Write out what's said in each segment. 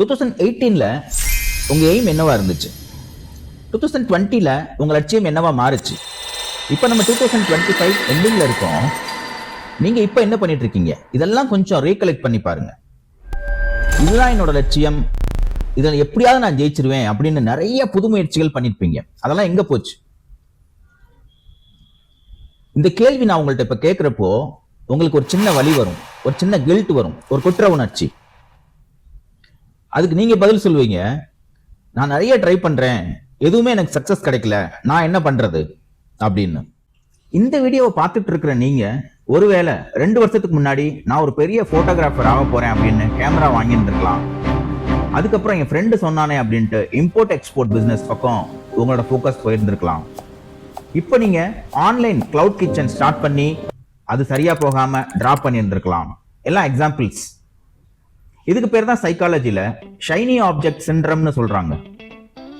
Two thousand எயிட்டீனில் உங்கள் aim என்னவா இருந்துச்சு? டூ தௌசண்ட் டுவெண்ட்டியில் உங்கள் லட்சியம் என்னவா மாறுச்சு? இப்போ நம்ம டூ தௌசண்ட் டுவெண்ட்டி ஃபைவ் எண்டிங்கில் இருக்கோம். நீங்கள் இப்போ என்ன பண்ணிட்டு இருக்கீங்க இதெல்லாம் கொஞ்சம் ரீகலெக்ட் பண்ணி பாருங்க. இதுதான் என்னோட லட்சியம். இதில் எப்படியாவது நான் ஜெயிச்சிருவேன் அப்படின்னு நிறைய புது முயற்சிகள் பண்ணியிருப்பீங்க அதெல்லாம் எங்கே போச்சு? இந்த கேள்வி நான் உங்கள்கிட்ட இப்போ கேட்குறப்போ உங்களுக்கு ஒரு சின்ன வழி வரும். ஒரு சின்ன கில்ட் வரும். ஒரு குற்ற உணர்ச்சி. அதுக்கு நீங்க பதில் சொல்லுவீங்க. நான் நிறைய ட்ரை பண்றேன். எதுவுமே எனக்கு சக்சஸ் கிடைக்கல. நான் என்ன பண்றது? அப்படின்னு. இந்த வீடியோவை பார்த்துட்டு இருக்கிற நீங்க ஒருவேளை ரெண்டு வருஷத்துக்கு முன்னாடி நான் ஒரு பெரிய போட்டோகிராஃபர் ஆக போறேன் அப்படின்னு கேமரா வாங்கியிருந்துருக்கலாம். அதுக்கப்புறம் என் ஃப்ரெண்டு சொன்னானே அப்படின்ட்டு இம்போர்ட் எக்ஸ்போர்ட் பிஸ்னஸ் பக்கம் உங்களோட ஃபோக்கஸ் போயிருந்துருக்கலாம். இப்போ நீங்க ஆன்லைன் கிளவுட் கிச்சன் ஸ்டார்ட் பண்ணி அது சரியா போகாம டிராப் பண்ணியிருந்திருக்கலாம். எல்லாம் எக்ஸாம்பிள்ஸ் இதுக்கு பேர் தான் சைக்காலஜியில் ஷைனி ஆப்ஜெக்ட் சின்ரம்னு சொல்கிறாங்க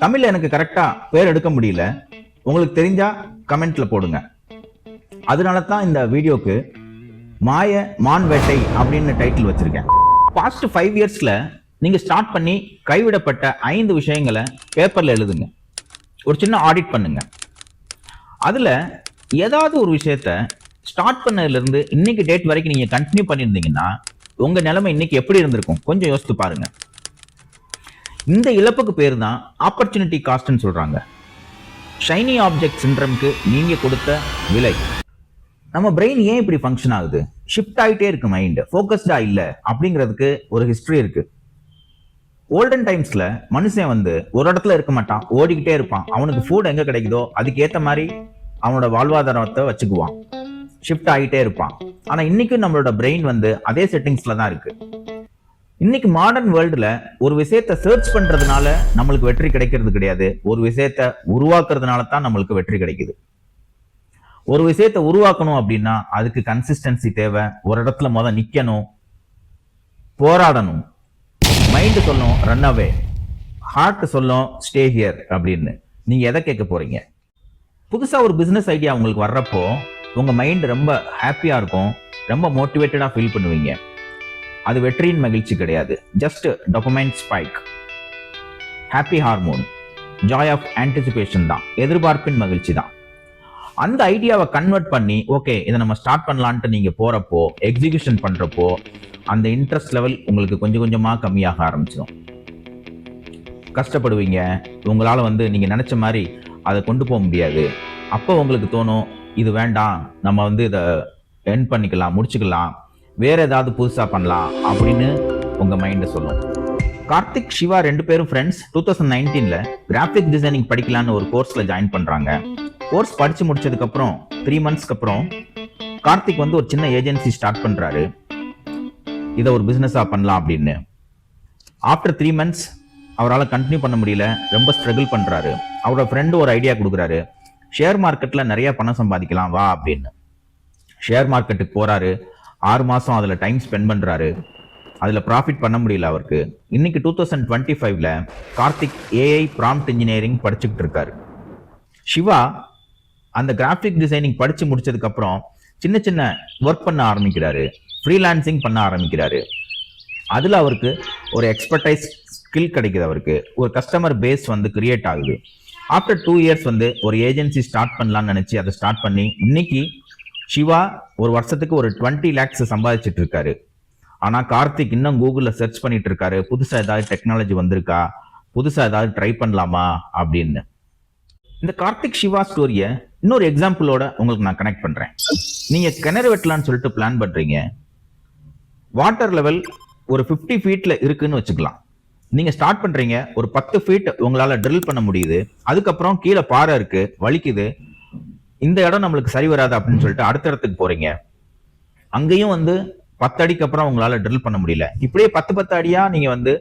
தமிழில் எனக்கு கரெக்டாக பேர் எடுக்க முடியல. உங்களுக்கு தெரிஞ்சா கமெண்ட்ல போடுங்க. அதனால தான் இந்த வீடியோக்கு மாய மான் வேட்டை அப்படின்னு டைட்டில் வச்சிருக்கேன். பாஸ்ட் ஃபைவ் இயர்ஸில் நீங்கள் ஸ்டார்ட் பண்ணி கைவிடப்பட்ட ஐந்து விஷயங்களை பேப்பரில் எழுதுங்க. ஒரு சின்ன ஆடிட் பண்ணுங்க. அதில் ஏதாவது ஒரு விஷயத்த ஸ்டார்ட் பண்ணதுலேருந்து இன்னைக்கு டேட் வரைக்கும் நீங்கள் கண்டினியூ பண்ணியிருந்தீங்கன்னா உங்க நிலைமை இன்னைக்கு எப்படி இருந்திருக்கும்? கொஞ்சம் யோசித்து பாருங்க. இந்த இழப்புக்கு பேர் தான் ஆப்பர்ச்சுனிட்டி காஸ்ட்னு சொல்றாங்க. ஷைனி ஆப்ஜெக்ட் சிண்ட்ரம்க்கு நீங்க கொடுத்த விலை. நம்ம பிரெயின் ஏன் இப்படி ஃபங்க்ஷன் ஆகுது? ஷிஃப்ட் ஆயிட்டே இருக்கு மைண்ட் ஃபோக்கஸ்டா இல்ல அப்படிங்கிறதுக்கு ஒரு ஹிஸ்டரி இருக்கு. ஓல்டன் டைம்ஸ்ல மனுஷன் வந்து ஒரு இடத்துல இருக்க மாட்டான் ஓடிக்கிட்டே இருப்பான். அவனுக்கு ஃபுட் எங்க கிடைக்குதோ அதுக்கேத்த மாதிரி அவனோட வாழ்வாதாரத்தை வச்சுக்குவான். ஷிஃப்ட் ஆகிட்டே இருப்பான். ஆனா இன்னைக்கும் நம்மளோட பிரெயின் வந்து அதே செட்டிங்ஸ்ல தான் இருக்கு. இன்னைக்கு மாடர்ன் வேர்ல்டுல ஒரு விஷயத்த சர்ச் பண்றதுனால நம்மளுக்கு வெற்றி கிடைக்கிறது கிடையாது. ஒரு விஷயத்த உருவாக்குறதுனால தான் நம்மளுக்கு வெற்றி கிடைக்குது. ஒரு விஷயத்த உருவாக்கணும் அப்படின்னா அதுக்கு கன்சிஸ்டன்சி தேவை. ஒரு இடத்துல முத நிக்கணும். போராடணும். மைண்ட் சொல்லும் ரன் அவே ஹார்ட் சொல்லும் ஸ்டே ஹியர் அப்படின்னு. நீங்க எதை கேட்க போறீங்க? புதுசா ஒரு பிசினஸ் ஐடியா உங்களுக்கு வர்றப்போ உங்கள் மைண்ட் ரொம்ப ஹாப்பியாக இருக்கும் ரொம்ப மோட்டிவேட்டடாக ஃபீல் பண்ணுவீங்க. அது வெற்றியின் மகிழ்ச்சி கிடையாது. Just dopamine spike happy hormone joy of anticipation தான். எதிர்பார்ப்பின் மகிழ்ச்சி தான். அந்த ஐடியாவை கன்வெர்ட் பண்ணி ஓகே இதை நம்ம ஸ்டார்ட் பண்ணலான்ட்டு நீங்கள் போகிறப்போ எக்ஸிகியூஷன் பண்ணுறப்போ அந்த இன்ட்ரெஸ்ட் லெவல் உங்களுக்கு கொஞ்சம் கொஞ்சமாக கம்மியாக ஆரம்பிச்சிடும் கஷ்டப்படுவீங்க. உங்களால் வந்து நீங்கள் நினச்ச மாதிரி அதை கொண்டு போக முடியாது. அப்போ உங்களுக்கு தோணும் இது வேண்டாம் நம்ம வந்து இதை என் பண்ணிக்கலாம் முடிச்சுக்கலாம். வேற ஏதாவது புதுசாக பண்ணலாம் அப்படின்னு உங்கள் மைண்டை சொல்லும். கார்த்திக் சிவா ரெண்டு பேரும் ஃப்ரெண்ட்ஸ் டூ தௌசண்ட் நைன்டீனில் கிராஃபிக் டிசைனிங் படிக்கலான்னு ஒரு கோர்ஸில் ஜாயின் பண்ணுறாங்க கோர்ஸ் படித்து முடிச்சதுக்கப்புறம் த்ரீ மந்த்ஸ்க்கு அப்புறம் கார்த்திக் வந்து ஒரு சின்ன ஏஜென்சி ஸ்டார்ட் பண்ணுறாரு இதை ஒரு பிஸ்னஸாக பண்ணலாம் அப்படின்னு. ஆஃப்டர் த்ரீ மந்த்ஸ் அவரால் கண்டினியூ பண்ண முடியல ரொம்ப ஸ்ட்ரகிள் பண்ணுறாரு அவரோட ஃப்ரெண்டு ஒரு ஐடியா கொடுக்குறாரு. ஷேர் மார்க்கெட்டில் நிறைய பணம் சம்பாதிக்கலாம் வா அப்படின்னு. ஷேர் மார்க்கெட்டுக்கு போகிறாரு ஆறு மாதம் அதில் டைம் ஸ்பெண்ட் பண்ணுறாரு அதில் ப்ராஃபிட் பண்ண முடியல அவருக்கு. இன்னைக்கு டூ தௌசண்ட் டுவெண்ட்டி ஃபைவ்ல கார்த்திக் ஏஐ ப்ராம்ப்ட் இன்ஜினியரிங் படிச்சுக்கிட்டு இருக்காரு. சிவா அந்த கிராஃபிக் டிசைனிங் படித்து முடிச்சதுக்கப்புறம் சின்ன சின்ன ஒர்க் பண்ண ஆரம்பிக்கிறாரு. ஃப்ரீலான்சிங் பண்ண ஆரம்பிக்கிறாரு. அதில் அவருக்கு ஒரு எக்ஸ்பர்டைஸ் ஸ்கில் கிடைக்குது அவருக்கு. ஒரு கஸ்டமர் பேஸ் வந்து கிரியேட் ஆகுது. ஆஃப்டர் டூ இயர்ஸ் வந்து ஒரு ஏஜென்சி ஸ்டார்ட் பண்ணலாம்னு நினச்சி அதை ஸ்டார்ட் பண்ணி இன்னைக்கு சிவா ஒரு வருஷத்துக்கு ஒரு டுவெண்ட்டி லேக்ஸ் சம்பாதிச்சிட்டு இருக்காரு. ஆனால் கார்த்திக் இன்னும் கூகுளில் சர்ச் பண்ணிட்டு இருக்காரு. புதுசாக ஏதாவது டெக்னாலஜி வந்திருக்கா? புதுசாக ஏதாவது ட்ரை பண்ணலாமா? அப்படின்னு. இந்த கார்த்திக் சிவா ஸ்டோரியை இன்னொரு எக்ஸாம்பிளோட உங்களுக்கு நான் கனெக்ட் பண்ணுறேன் நீங்கள் கிணறு வெட்டலான்னு சொல்லிட்டு பிளான் பண்ணுறீங்க வாட்டர் லெவல் ஒரு ஃபிஃப்டி ஃபீட்டில் இருக்குன்னு வச்சுக்கலாம். நீங்க ஸ்டார்ட் பண்றீங்க ஒரு பத்து ஃபீட் உங்களால ட்ரில் பண்ண முடியுது அதுக்கப்புறம் கீழே பாறை இருக்கு வலிக்குது இந்த இடம் நம்மளுக்கு சரி வராது அப்படின்னு சொல்லிட்டு அடுத்த இடத்துக்கு போறீங்க. அங்கேயும் வந்து பத்து அடிக்கு அப்புறம் உங்களால ட்ரில் பண்ண முடியல. இப்படியே பத்து பத்து அடியா நீங்க வந்து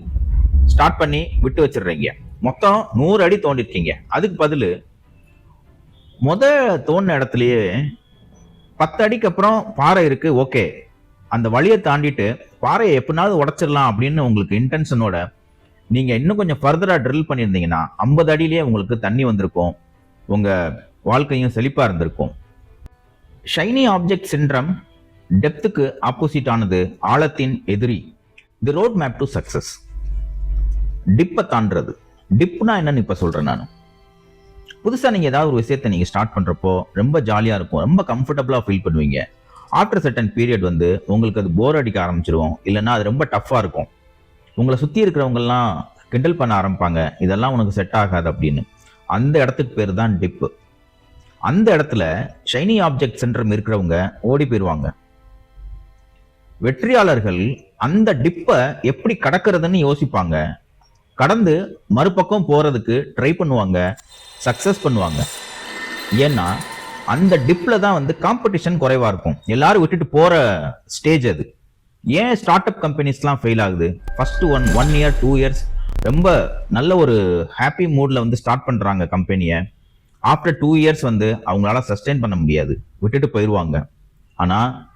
ஸ்டார்ட் பண்ணி விட்டு வச்சிடுறீங்க. மொத்தம் நூறு அடி தோண்டிருக்கீங்க. அதுக்கு பதிலு முத தோண்டின இடத்துலயே பத்து அடிக்கு அப்புறம் பாறை இருக்கு ஓகே. அந்த வழியை தாண்டிட்டு பாறையை எப்படினாவது உடைச்சிடலாம் அப்படின்னு உங்களுக்கு இன்டென்ஷனோட நீங்க இன்னும் கொஞ்சம் ஃபர்தரா ட்ரில் பண்ணியிருந்தீங்கன்னா ஐம்பது அடியிலேயே உங்களுக்கு தண்ணி வந்திருக்கும். உங்க வாழ்க்கையும் செழிப்பா இருந்திருக்கும். ஷைனி ஆப்ஜெக்ட் சிண்ட்ரம் டெப்த்துக்கு ஆப்போசிட் ஆனது ஆழத்தின் எதிரி. The road map to success டிப்பை தாண்டுறது. டிப்னா என்னன்னு இப்ப சொல்றேன் நான். புதுசா நீங்க ஏதாவது ஒரு விஷயத்தை நீங்க ஸ்டார்ட் பண்றப்போ ரொம்ப ஜாலியா இருக்கும். ரொம்ப கம்ஃபர்டபுளா ஃபீல் பண்ணுவீங்க. ஆஃப்டர் சர்டன் பீரியட் வந்து உங்களுக்கு அது போர் அடிக்க ஆரம்பிச்சிரும். இல்லைன்னா அது ரொம்ப டஃப்பாக இருக்கும். உங்களை சுற்றி இருக்கிறவங்கெல்லாம் கிண்டல் பண்ண ஆரம்பிப்பாங்க. இதெல்லாம் உனக்கு செட் ஆகாது அப்படின்னு. அந்த இடத்துக்கு பேர் தான் டிப்பு அந்த இடத்துல ஷைனி ஆப்ஜெக்ட் சென்டர் இருக்கிறவங்க ஓடி போயிடுவாங்க வெற்றியாளர்கள் அந்த டிப்பை எப்படி கடக்கிறதுன்னு யோசிப்பாங்க. கடந்து மறுபக்கம் போகிறதுக்கு ட்ரை பண்ணுவாங்க சக்ஸஸ் பண்ணுவாங்க. ஏன்னா அந்த டிப்பில் தான் வந்து காம்படிஷன் குறைவாக இருக்கும். எல்லாரும் விட்டுட்டு போகிற ஸ்டேஜ் அது. ஏன் ஸ்டார்ட் அப் கம்பெனிஸ்லாம் ஃபெயில் ஆகுது? First one one year two years ரொம்ப நல்ல ஒரு ஹாப்பி மூடில் வந்து ஸ்டார்ட் பண்ணுறாங்க கம்பெனியை ஆஃப்டர் டூ இயர்ஸ் வந்து அவங்களால சஸ்டெயின் பண்ண முடியாது. விட்டுட்டு போயிடுவாங்க ஆனால்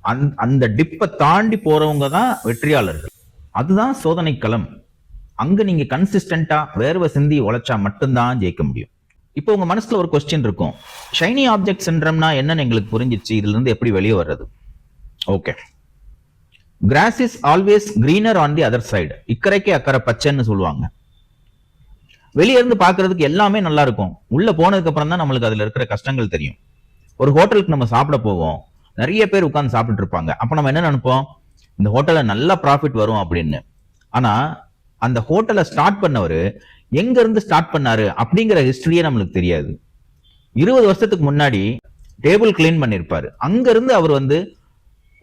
அந் அந்த டிப்பை தாண்டி போகிறவங்க தான் வெற்றியாளர்கள். அதுதான் சோதனை களம். நீங்கள் நீங்க வேர்வை சிந்தி உழைச்சா மட்டும்தான் ஜெயிக்க முடியும். இப்போ உங்கள் மனசில் ஒரு கொஸ்டின் இருக்கும். ஷைனி ஆப்ஜெக்ட் சின்ரம்னா என்னன்னு எங்களுக்கு புரிஞ்சிச்சு. இதுலேருந்து எப்படி வெளியே வர்றது? Okay grass is always greener on the other side இக்கரைக்கு அக்கறை பச்சைன்னு சொல்லுவாங்க. வெளியே இருந்து பார்க்கிறதுக்கு எல்லாமே நல்லா இருக்கும். உள்ள போனதுக்கு அப்புறம் தான் நம்மளுக்கு அதுல இருக்கிற கஷ்டங்கள் தெரியும். ஒரு ஹோட்டலுக்கு நம்ம சாப்பிட போவோம். நிறைய பேர் உட்காந்து சாப்பிட்டு இருப்பாங்க. அப்ப நம்ம என்ன நினைப்போம்? இந்த ஹோட்டல்ல நல்ல ப்ராஃபிட் வரும் அப்படின்னு. ஆனா அந்த ஹோட்டலை ஸ்டார்ட் பண்ணவர் எங்க இருந்து ஸ்டார்ட் பண்ணாரு அப்படிங்கிற ஹிஸ்டரியே நம்மளுக்கு தெரியாது. இருபது வருஷத்துக்கு முன்னாடி டேபிள் கிளீன் பண்ணிருப்பாரு. அங்க இருந்து அவர் வந்து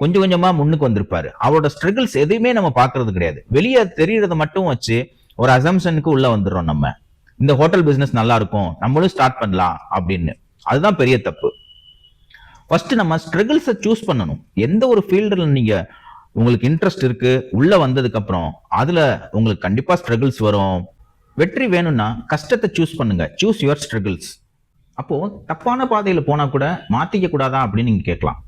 கொஞ்சம் கொஞ்சமா முன்னுக்கு வந்திருப்பாரு. அவரோட ஸ்ட்ரகிள்ஸ் எதையுமே நம்ம பாக்குறது கிடையாது. வெளியே தெரியறத மட்டும் வச்சு ஒரு அசம்ஷனுக்கு உள்ள வந்துடுறோம் நம்ம. இந்த ஹோட்டல் பிசினஸ் நல்லா இருக்கும். நம்மளும் ஸ்டார்ட் பண்ணலாம் அப்படின்னு. அதுதான் பெரிய தப்பு. ஃபர்ஸ்ட் நம்ம ஸ்ட்ரகிள்ஸை சூஸ் பண்ணணும். எந்த ஒரு ஃபீல்டில் நீங்க உங்களுக்கு இன்ட்ரெஸ்ட் இருக்கு உள்ள வந்ததுக்கு அப்புறம் அதுல உங்களுக்கு கண்டிப்பா ஸ்ட்ரகிள்ஸ் வரும். வெற்றி வேணும்னா கஷ்டத்தை சூஸ் பண்ணுங்க. சூஸ் யுவர் ஸ்ட்ரகிள்ஸ் அப்போ தப்பான பாதையில போனா கூட மாத்திக்க கூடாதா அப்படின்னு நீங்க கேட்கலாம்.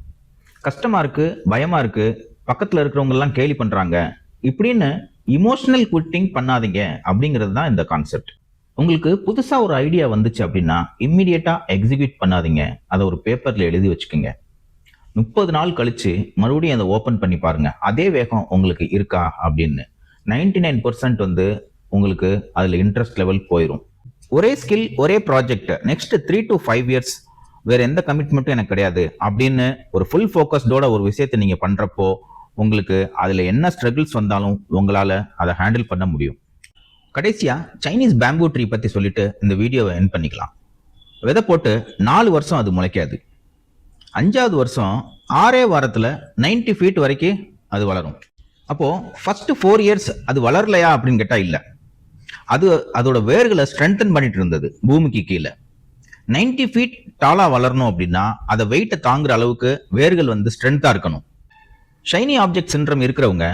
கஷ்டமா இருக்கு பயமா இருக்கு பக்கத்துல இருக்கிறவங்க எல்லாம் கேலி பண்றாங்க. இப்படின்னு இமோஷனல் குவிட்டிங் பண்ணாதீங்க அப்படிங்கிறது தான் இந்த கான்செப்ட் உங்களுக்கு புதுசா ஒரு ஐடியா வந்துச்சு அப்படின்னா இம்மிடியட்டா எக்ஸிக்யூட் பண்ணாதீங்க. அதை ஒரு பேப்பர்ல எழுதி வச்சுக்கோங்க. முப்பது நாள் கழிச்சு மறுபடியும் அதை ஓப்பன் பண்ணி பாருங்க. அதே வேகம் உங்களுக்கு இருக்கா அப்படின்னு. நைன்டி நைன் வந்து உங்களுக்கு அதுல இன்ட்ரெஸ்ட் லெவல் போயிடும் ஒரே ஸ்கில் ஒரே project next three to five years வேற எந்த கமிட்மெண்ட்டும் எனக்கு கிடையாது. அப்படின்னு ஒரு ஃபுல் ஃபோக்கஸ்டோட ஒரு விஷயத்தை நீங்க பண்றப்போ உங்களுக்கு அதுல என்ன ஸ்ட்ரகிள்ஸ் வந்தாலும் உங்களால அதை ஹேண்டில் பண்ண முடியும். கடைசியா சைனீஸ் பேம்பூ ட்ரீ பத்தி சொல்லிட்டு இந்த வீடியோவை என் பண்ணிக்கலாம். விதை போட்டு நாலு வருஷம் அது முளைக்காது. அஞ்சாவது வருஷம் ஆறே வாரத்தில் நைன்டி ஃபீட் வரைக்கும் அது வளரும். அப்போது ஃபஸ்ட்டு ஃபோர் இயர்ஸ் அது வளரலையா அப்படின்னு கேட்டால் இல்லை. அது அதோட வேர்களை ஸ்ட்ரென்தன் பண்ணிட்டு இருந்தது பூமிக்கு கீழே. 90 ஃபீட் டாலாக வளரணும் அப்படின்னா அதை வெயிட்டை தாங்குற அளவுக்கு வேர்கள் வந்து ஸ்ட்ரென்த்தாக இருக்கணும். ஷைனி ஆப்ஜெக்ட் சின்ரம் இருக்கிறவங்க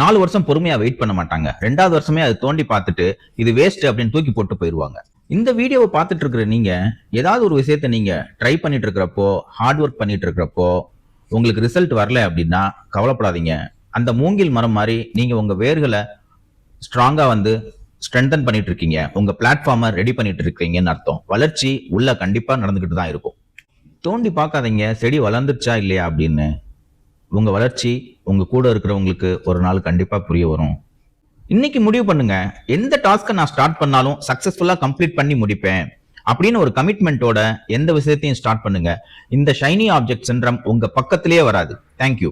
நாலு வருஷம் பொறுமையாக வெயிட் பண்ண மாட்டாங்க. ரெண்டாவது வருஷமே அதை தோண்டி பார்த்துட்டு இது வேஸ்ட் அப்படின்னு தூக்கி போட்டு போயிடுவாங்க. இந்த வீடியோவை பார்த்துட்டு இருக்கிற நீங்கள் ஏதாவது ஒரு விஷயத்த நீங்கள் ட்ரை பண்ணிட்டு இருக்கிறப்போ ஹார்ட் ஒர்க் பண்ணிட்டு இருக்கிறப்போ உங்களுக்கு ரிசல்ட் வரல அப்படின்னா கவலைப்படாதீங்க. அந்த மூங்கில் மரம் மாதிரி நீங்கள் உங்கள் வேர்களை ஸ்ட்ராங்காக வந்து ஸ்ட்ரென்தன் பண்ணிட்டு இருக்கீங்க உங்க பிளாட்ஃபார்மை ரெடி பண்ணிட்டு இருக்கீங்கன்னு அர்த்தம். வளர்ச்சி உள்ள கண்டிப்பா நடந்துகிட்டு தான் இருக்கும். தோண்டி பார்க்காதீங்க. செடி வளர்ந்துருச்சா இல்லையா அப்படின்னு. உங்க வளர்ச்சி உங்க கூட இருக்கிறவங்களுக்கு ஒரு நாள் கண்டிப்பா புரிய வரும். இன்னைக்கு முடிவு பண்ணுங்க. எந்த டாஸ்க்கை நான் ஸ்டார்ட் பண்ணாலும் சக்சஸ்ஃபுல்லா கம்ப்ளீட் பண்ணி முடிப்பேன். அப்படின்னு ஒரு கமிட்மெண்ட்டோட எந்த விஷயத்தையும் ஸ்டார்ட் பண்ணுங்க. இந்த ஷைனி ஆப்ஜெக்ட் சின்ரம் உங்க பக்கத்திலேயே வராது. தேங்க்யூ